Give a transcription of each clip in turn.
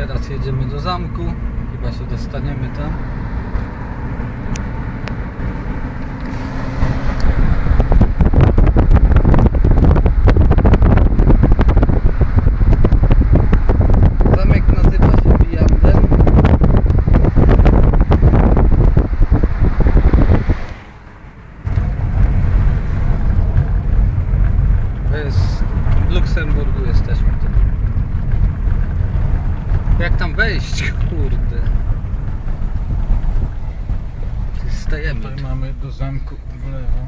Teraz jedziemy do zamku. Chyba się dostaniemy tam. W Luksemburgu jesteśmy. Jak tam wejść, kurde? Stajemy. Tutaj mamy do zamku w lewo.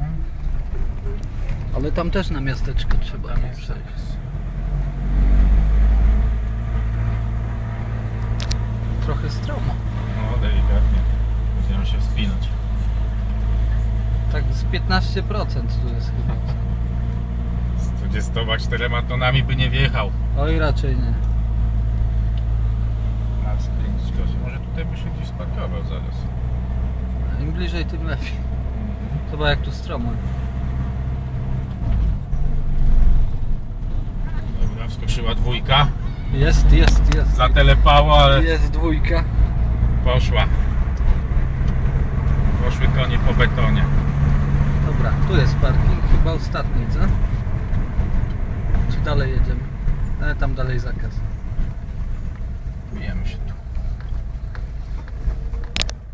Ale tam też na miasteczko trzeba Tam jest przejść. Trochę stromo. No delikatnie. Będziemy się wspinać. Tak z 15% tu jest chyba. Z 24 tonami by nie wjechał. Oj, raczej nie. Szkodzie. Może tutaj by się gdzieś sparkował zaraz. Im bliżej, tym lepiej. Chyba jak tu stromo. Dobra, wskoczyła dwójka. Jest, jest, jest. Zatelepało, ale Jest dwójka. poszła. Poszły konie po betonie. Dobra, tu jest parking, chyba ostatni, co? Czy dalej jedziemy? Ale tam dalej zakaz. Wbijamy się tu.